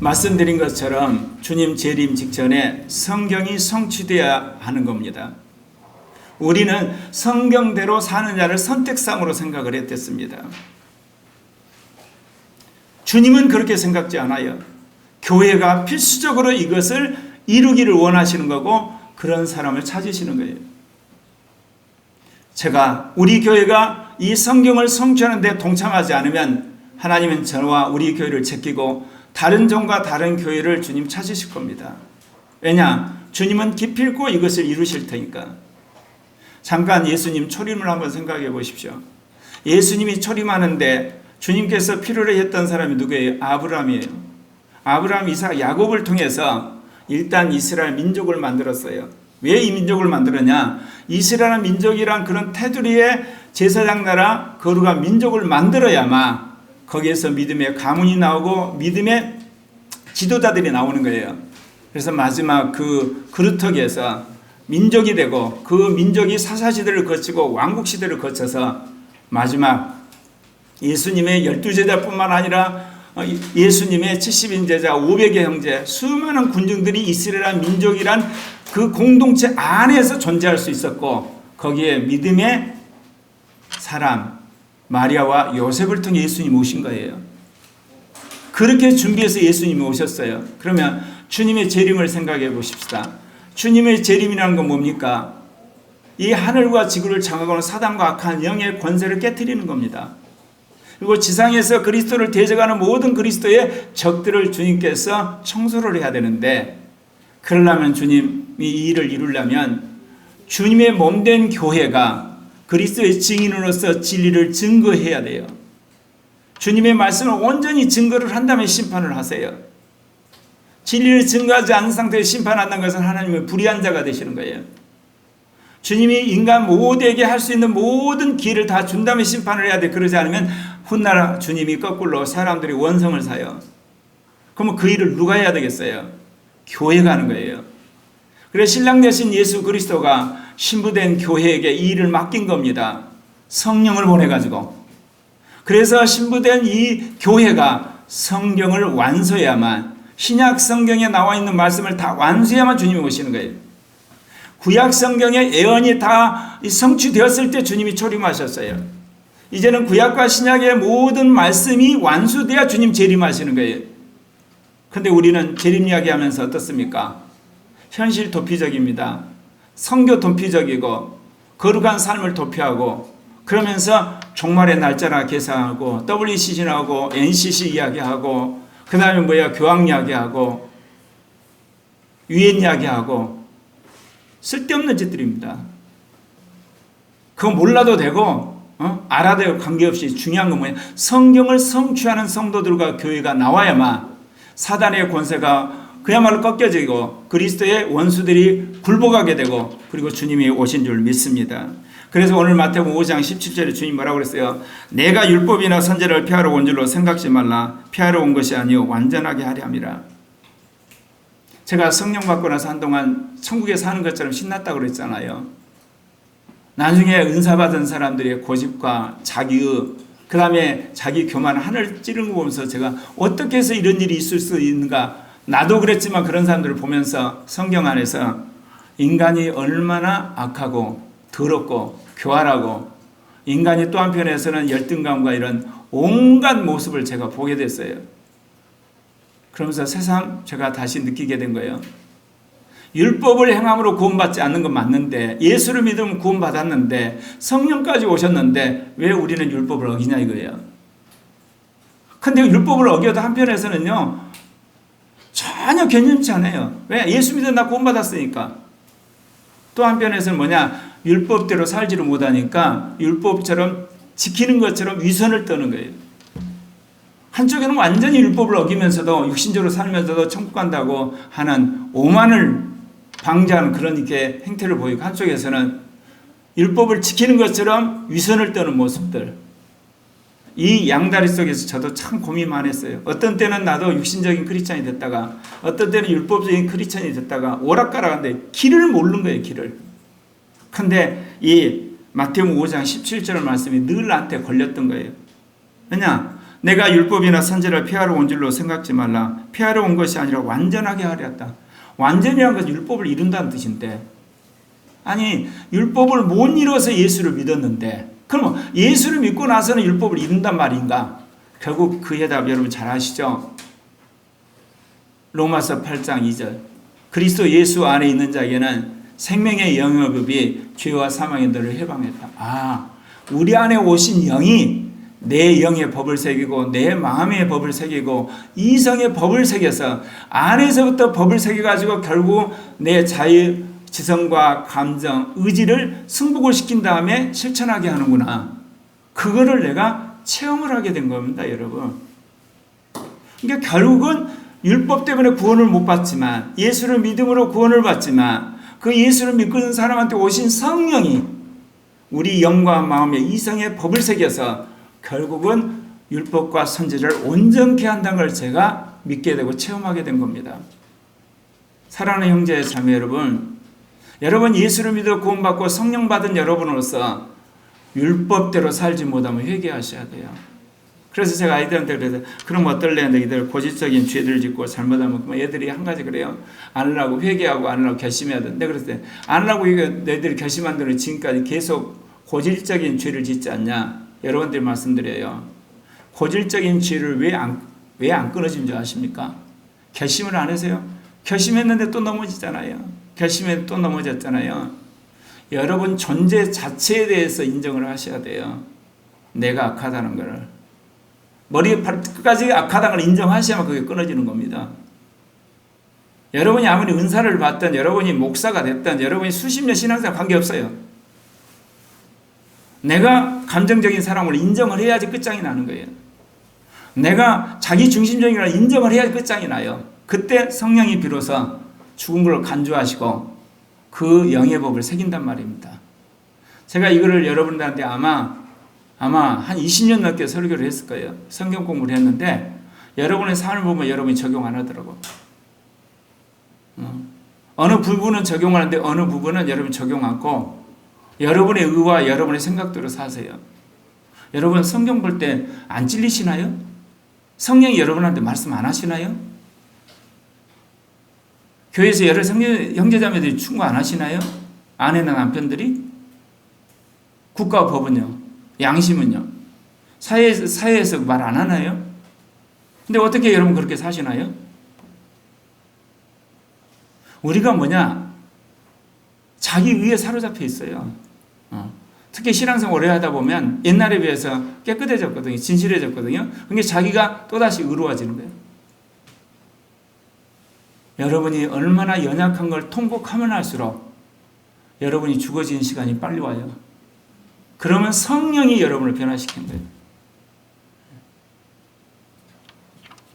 말씀드린 것처럼 주님 재림 직전에 성경이 성취되어야 하는 겁니다. 우리는 성경대로 사는 자를 선택상으로 생각을 했댔습니다. 주님은 그렇게 생각지 않아요. 교회가 필수적으로 이것을 이루기를 원하시는 거고 그런 사람을 찾으시는 거예요. 제가 우리 교회가 이 성경을 성취하는 데 동참하지 않으면 하나님은 저와 우리 교회를 제끼고 다른 종과 다른 교회를 주님 찾으실 겁니다. 왜냐? 주님은 기필코 이것을 이루실 테니까. 잠깐 예수님 초림을 한번 생각해 보십시오. 예수님이 초림하는데 주님께서 필요로 했던 사람이 누구예요? 아브라함이에요. 아브라함, 이삭, 야곱을 통해서 일단 이스라엘 민족을 만들었어요. 왜 이 민족을 만들었냐? 이스라엘 민족이란 그런 테두리의 제사장 나라 거룩한 민족을 만들어야만 거기에서 믿음의 가문이 나오고 믿음의 지도자들이 나오는 거예요. 그래서 마지막 그 그루터기에서 민족이 되고 그 민족이 사사 시대를 거치고 왕국 시대를 거쳐서 마지막 예수님의 열두 제자뿐만 아니라 어, 예수님의 70인 제자 500의 형제 수많은 군중들이 이스라엘 민족이란 그 공동체 안에서 존재할 수 있었고 거기에 믿음의 사람 마리아와 요셉을 통해 예수님 오신 거예요. 그렇게 준비해서 예수님이 오셨어요. 그러면 주님의 재림을 생각해 보십시다. 주님의 재림이라는 건 뭡니까? 이 하늘과 지구를 장악하는 사단과 악한 영의 권세를 깨뜨리는 겁니다. 그리고 지상에서 그리스도를 대적하는 모든 그리스도의 적들을 주님께서 청소를 해야 되는데 그러려면 주님이 이 일을 이루려면 주님의 몸된 교회가 그리스도의 증인으로서 진리를 증거해야 돼요. 주님의 말씀을 온전히 증거를 한다면 심판을 하세요. 진리를 증거하지 않은 상태에 심판한다는 것은 하나님의 불의한 자가 되시는 거예요. 주님이 인간 모두에게 할 수 있는 모든 기회를 다 준다면 심판을 해야 돼. 그러지 않으면 훗날 주님이 거꾸로 사람들이 원성을 사요. 그러면 그 일을 누가 해야 되겠어요? 교회가 하는 거예요. 그래서 신랑 되신 예수 그리스도가 신부된 교회에게 이 일을 맡긴 겁니다. 성령을 보내가지고. 그래서 신부된 이 교회가 성경을 완수해야만 신약 성경에 나와 있는 말씀을 다 완수해야만 주님이 오시는 거예요. 구약 성경의 예언이 다 성취되었을 때 주님이 초림하셨어요. 이제는 구약과 신약의 모든 말씀이 완수돼야 주님 재림하시는 거예요. 근데 우리는 재림 이야기하면서 어떻습니까? 현실 도피적입니다. 성교 도피적이고 거룩한 삶을 도피하고 그러면서 종말의 날짜나 계산하고 WCC하고 NCC 이야기하고 그 다음에 뭐야 교황 이야기하고 유엔 이야기하고 쓸데없는 짓들입니다. 그거 몰라도 되고 어? 알아야 될 관계없이 중요한 건 뭐냐 성경을 성취하는 성도들과 교회가 나와야만 사단의 권세가 그야말로 꺾여지고 그리스도의 원수들이 굴복하게 되고 그리고 주님이 오신 줄 믿습니다. 그래서 오늘 마태복음 5장 17절에 주님 뭐라고 그랬어요? 내가 율법이나 선제를 피하러 온 줄로 생각지 말라. 피하러 온 것이 아니요 완전하게 하려 함이라. 제가 성령 받고 나서 한동안 천국에 사는 것처럼 신났다고 그랬잖아요. 나중에 은사 받은 사람들의 고집과 자기의 그 다음에 자기 교만 하늘 찌르는 거 보면서 제가 어떻게 해서 이런 일이 있을 수 있는가 나도 그랬지만 그런 사람들을 보면서 성경 안에서 인간이 얼마나 악하고 더럽고 교활하고 인간이 또 한편에서는 열등감과 이런 온갖 모습을 제가 보게 됐어요. 그러면서 새삼 제가 다시 느끼게 된 거예요. 율법을 행함으로 구원받지 않는 건 맞는데 예수를 믿으면 구원받았는데 성령까지 오셨는데 왜 우리는 율법을 어기냐 이거예요. 근데 율법을 어겨도 한편에서는요 전혀 개념치 않아요. 왜? 예수 나 구원받았으니까. 또 한편에서는 뭐냐 율법대로 살지를 못하니까 율법처럼 지키는 것처럼 위선을 떠는 거예요. 한쪽에는 완전히 율법을 어기면서도 육신적으로 살면서도 천국 간다고 하는 오만을 방지하는 그런 이렇게 행태를 보이고 한쪽에서는 율법을 지키는 것처럼 위선을 떠는 모습들. 이 양다리 속에서 저도 참 고민 많이 했어요. 어떤 때는 나도 육신적인 크리스찬이 됐다가 어떤 때는 율법적인 크리스찬이 됐다가 오락가락한데 길을 모르는 거예요, 길을. 근데 이 마태복음 5장 17절 말씀이 늘 나한테 걸렸던 거예요. 왜냐? 내가 율법이나 선지를 피하러 온 줄로 생각지 말라. 피하러 온 것이 아니라 완전하게 하렸다. 완전이란 것은 율법을 이룬다는 뜻인데 아니 율법을 못 이뤄서 예수를 믿었는데 그러면 예수를 믿고 나서는 율법을 이룬단 말인가? 결국 그 해답 여러분 잘 아시죠? 로마서 8장 2절 그리스도 예수 안에 있는 자에게는 생명의 영역법이 죄와 사망의 너를 해방했다. 아 우리 안에 오신 영이 내 영의 법을 새기고 내 마음의 법을 새기고 이성의 법을 새겨서 안에서부터 법을 새겨가지고 결국 내 자유 지성과 감정, 의지를 승복을 시킨 다음에 실천하게 하는구나. 그거를 내가 체험을 하게 된 겁니다, 여러분. 그러니까 결국은 율법 때문에 구원을 못 받지만 예수를 믿음으로 구원을 받지만 그 예수를 믿고 있는 사람한테 오신 성령이 우리 영과 마음의 이성의 법을 새겨서 결국은 율법과 선지를 온전케 한다는 걸 제가 믿게 되고 체험하게 된 겁니다. 사랑하는 형제 자매 여러분, 여러분 예수를 믿어 구원받고 성령 받은 여러분으로서 율법대로 살지 못하면 회개하셔야 돼요. 그래서 제가 아이들한테 그래서 그럼 어떨래? 너희들 고질적인 죄를 짓고 잘못하면 그럼 애들이 한 가지 그래요. 안 하려고 회개하고 안 하려고 결심해야 된대. 그랬을 때안 하려고 이거 너희들이 결심한 대로 지금까지 계속 고질적인 죄를 짓지 않냐? 여러분들 말씀드려요. 고질적인 죄를 왜 안 왜 안 끊어진 줄 아십니까? 결심을 안 하세요? 결심했는데 또 넘어지잖아요. 결심에 또 넘어졌잖아요. 여러분 존재 자체에 대해서 인정을 하셔야 돼요. 내가 악하다는 것을. 머리 끝까지 악하다는 걸 인정하셔야만 그게 끊어지는 겁니다. 여러분이 아무리 은사를 받든 여러분이 목사가 됐든 여러분이 수십 년 신앙생활 관계없어요. 내가 감정적인 사람을 인정을 해야지 끝장이 나는 거예요. 내가 자기 중심적이라 인정을 해야지 끝장이 나요. 그때 성령이 비로소 죽은 걸 간주하시고 그 영의 법을 새긴단 말입니다. 제가 이거를 여러분들한테 아마 아마 한 20년 넘게 설교를 했을 거예요. 성경 공부를 했는데 여러분의 삶을 보면 여러분이 적용 안 하더라고. 어. 어느 부분은 적용하는데 어느 부분은 여러분 적용 않고 여러분의 의와 여러분의 생각대로 사세요. 여러분 성경 볼 때 안 찔리시나요? 성령이 여러분한테 말씀 안 하시나요? 교회에서 여러 성령, 형제자매들이 충고 안 하시나요? 아내나 남편들이? 국가 법은요? 양심은요? 사회, 사회에서 말 안 하나요? 근데 어떻게 여러분 그렇게 사시나요? 우리가 뭐냐? 자기 위에 사로잡혀 있어요. 어. 특히 신앙생활 오래 하다 보면 옛날에 비해서 깨끗해졌거든요. 진실해졌거든요. 그게 자기가 또다시 의로워지는 거예요. 여러분이 얼마나 연약한 걸 통곡하면 할수록 여러분이 죽어지는 시간이 빨리 와요. 그러면 성령이 여러분을 변화시킨 거예요.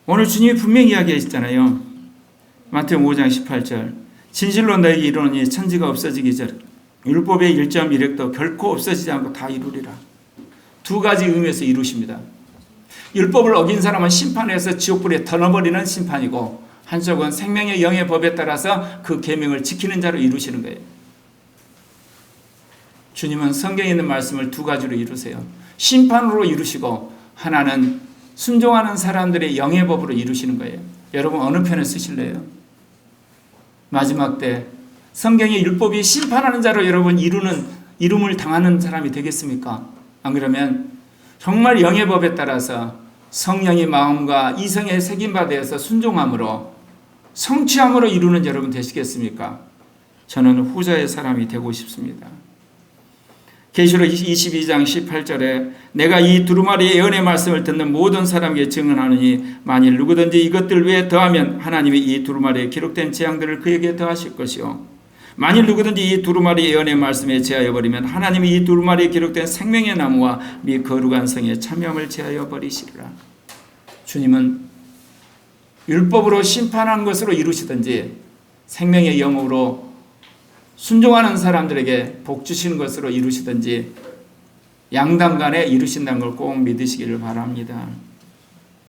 오늘 주님이 분명히 이야기하셨잖아요. 마태오 5장 18절. 진실로 너에게 이르노니 천지가 없어지기 전 율법의 1.1획도 결코 없어지지 않고 다 이루리라. 두 가지 의미에서 이루십니다. 율법을 어긴 사람은 심판해서 지옥불에 던어버리는 심판이고 한쪽은 생명의 영의 법에 따라서 그 계명을 지키는 자로 이루시는 거예요. 주님은 성경에 있는 말씀을 두 가지로 이루세요. 심판으로 이루시고 하나는 순종하는 사람들의 영의 법으로 이루시는 거예요. 여러분 어느 편을 쓰실래요? 마지막 때 성경의 율법이 심판하는 자로 여러분 이루는 이름을 당하는 사람이 되겠습니까? 안 그러면 정말 영의 법에 따라서 성령의 마음과 이성의 새김바 되어서 순종함으로 성취함으로 이루는 여러분 되시겠습니까? 저는 후자의 사람이 되고 싶습니다. 계시록 22장 18절에 내가 이 두루마리의 예언의 말씀을 듣는 모든 사람에게 증언하느니 만일 누구든지 이것들 외에 더하면 하나님이 이 두루마리에 기록된 재앙들을 그에게 더하실 것이요 만일 누구든지 이 두루마리 예언의 말씀에 제하여 버리면 하나님이 이 두루마리에 기록된 생명의 나무와 미 거룩한 성에 참여함을 제하여 버리시리라. 주님은 율법으로 심판한 것으로 이루시든지 생명의 영으로 순종하는 사람들에게 복 주시는 것으로 이루시든지 양당 간에 이루신다는 걸 꼭 믿으시기를 바랍니다.